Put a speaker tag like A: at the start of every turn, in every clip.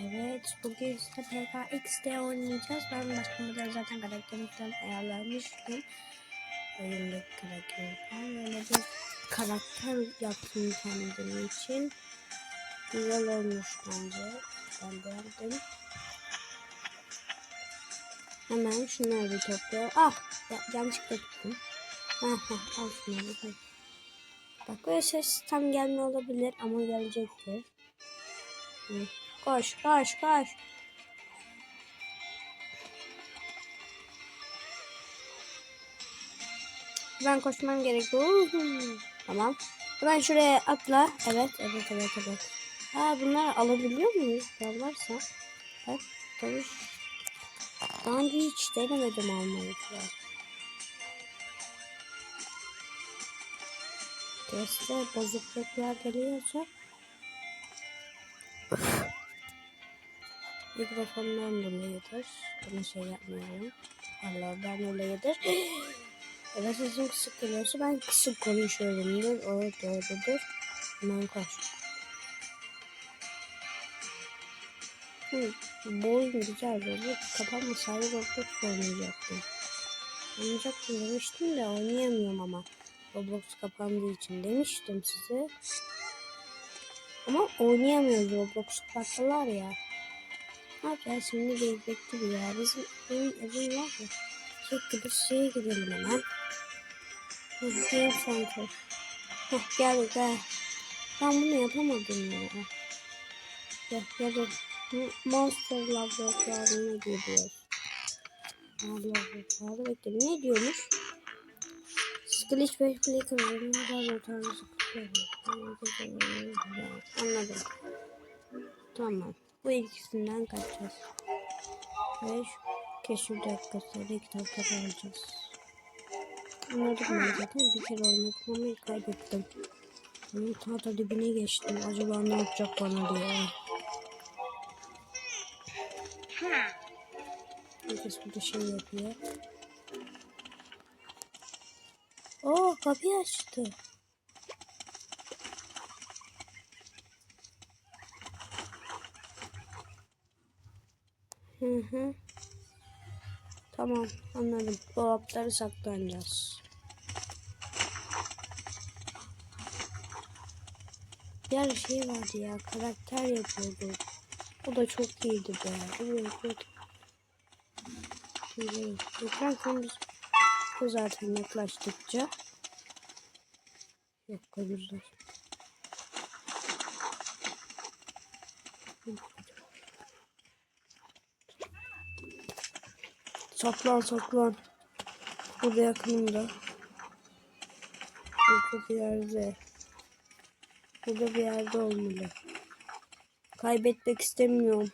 A: Evet, bugün size PKX'de oynayacağız. Ben başlamada zaten karakterimi falan ayarlamıştım. Oyundaki. Böyle bir karakter yaptım kendim için. Güzel olmuş bence. Ben beğendim. Hemen şunları bir topluyorum. Ah! Ya, yanlışlıkla tuttum. Ah, ah, al şunları. koy. Bak böyle ses tam gelme olabilir ama gelecektir. Hı. Koş koş koş. Ben koşmam gerekiyor. Tamam. Hemen şuraya atla. Evet evet evet evet. Ha bunları alabiliyor muyuz? Ya varsa. Bak tabii. Daha önce hiç denemedim almayı. Teste bozukluklar geliyorsa mikrofondan dolayıdır. Bunu şey yapmıyorum. Allah'dan dolayıdır. Evet sesim kısık geliyorsa ben kısık konuşuyorumdur. O doğrudur. Hemen. Hı, bu oyun güzel böyle. Kafamı sarı Roblox oynayacaktım. Oynayacaktım demiştim de oynayamıyorum ama. Roblox kapandığı için demiştim size. Ama oynayamıyoruz Roblox kapattılar ya. Ne yapacağız şimdi bir bekliyor ya. Bizim benim evim var ya. Şey gibi şeye gidelim hemen. Game Center. Heh gel gel. Ben bunu yapamadım ya. Gel gel. Monster laboratuvarına gidiyoruz. Aa, Laboratuvarda bekle. Ne diyormuş? Glitch ve Flicker'ın laboratuvarı Anladım. Tamam. Bu ikisinden kaçacağız. Ve şu keşif dakikasıyla kitapları alacağız. Anladım ben zaten. Bir kere oynadım ama kaybettim. Bunun tahta dibine geçtim. Acaba ne yapacak bana diye. Herkes burada şey yapıyor. Oo kapıyı açtı. Hı hı. Tamam anladım. Dolapları saklanacağız. Diğer şey vardı ya karakter yapıyordu. O da çok iyiydi be. Evet evet. Ekran bu zaten yaklaştıkça. Yok güzel. Saklan saklan. Burada yakınımda. Burada bir yerde. Burada bir yerde olmalı. Kaybetmek istemiyorum.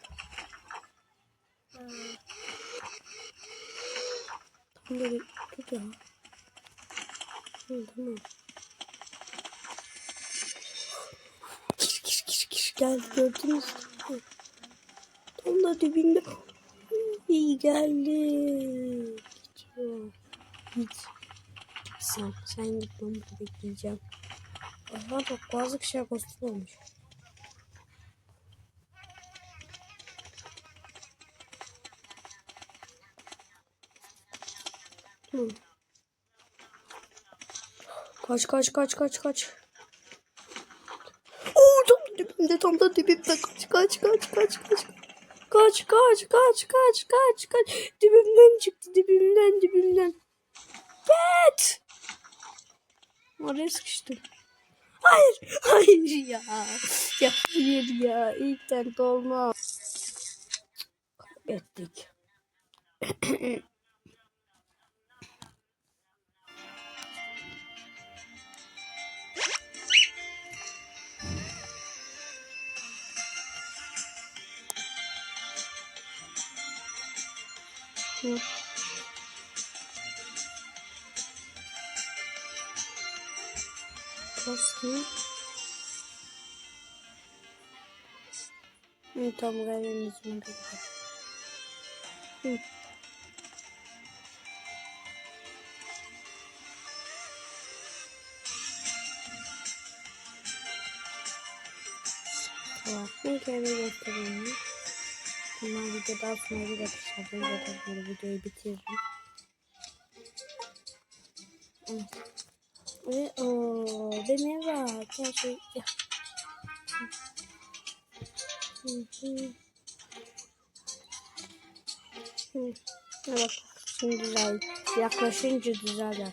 A: Tam böyle dur ya. Tamam. Kir kir geldi gördünüz mü? Tam da dibinde. İyi geldi. Gidiyor. Git. Sen, sen git ben burada bekleyeceğim. Aha bak bazı kişiler kostüm olmuş. Hı. Kaç kaç kaç kaç kaç. Oo tam dibimde tam da dibimde kaç kaç kaç kaç kaç. Kaç kaç kaç kaç kaç kaç. Dibimden çıktı dibimden dibimden. Get. Oraya sıkıştım. Hayır hayır ya. Ya hayır ya. İlkten de olmaz. Kaybettik. Hı. Kostüm. Hı, tam gayrımızın bir Hı. Tamam. Bir kere göstereyim. Bunlar video daha sonra gelir. Sabır zaten böyle videoyu bitiririm. Ve ooo benim var. Hı. Ha bak şimdi düzel. Yaklaşınca düzelir.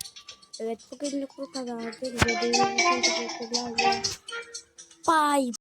A: Evet bugünlük bu teşekkürler. Bye.